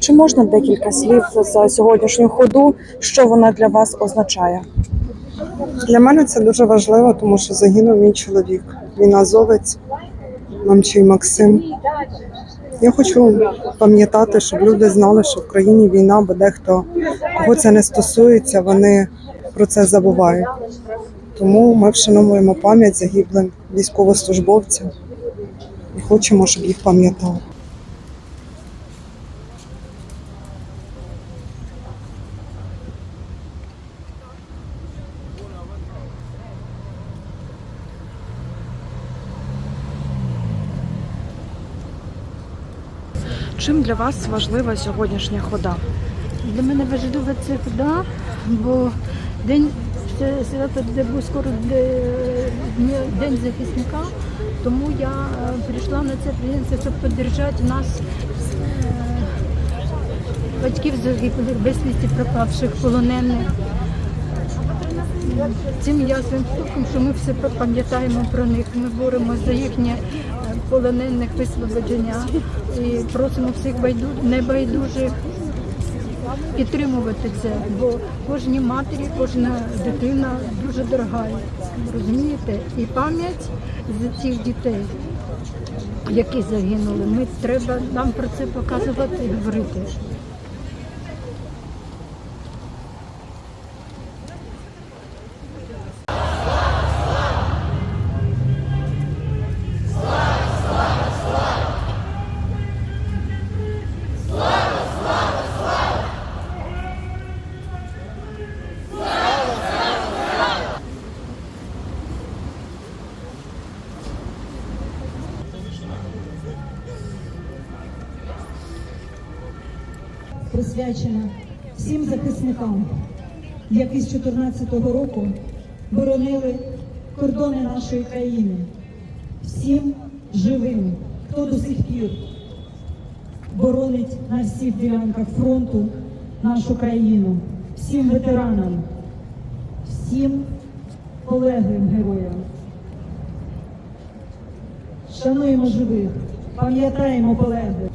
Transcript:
Чи можна декілька слів за сьогоднішню ходу? Що вона для вас означає? Для мене це дуже важливо, тому що загинув мій чоловік. Він азовець, мамчий Максим. Я хочу пам'ятати, щоб люди знали, що в країні війна, бо дехто кого це не стосується, вони про це забувають. Тому ми вшановуємо пам'ять загиблим військовослужбовцям і хочемо, щоб їх пам'ятали. Чим для вас важлива сьогоднішня хода? Для мене важлива це хода, бо день де був скоро день захисника. Тому я е, прийшла на це приємство, щоб підтримати нас, е, батьків загиблих, безвісті пропавших, полонених. Цим я своїм вступом, що ми все пам'ятаємо про них. Ми боремося за їхнє полонених висвободження і просимо всіх байду... небайдужих підтримувати це, бо кожній матері, кожна дитина дуже дорога. Розумієте? І пам'ять за цих дітей, які загинули, ми треба нам про це показувати і говорити. Присвячена всім захисникам, які з 2014 року боронили кордони нашої країни, всім живим, хто до сих пір боронить на всіх ділянках фронту нашу країну, всім ветеранам, всім полеглим героям. Шануємо живих, пам'ятаємо полеглих.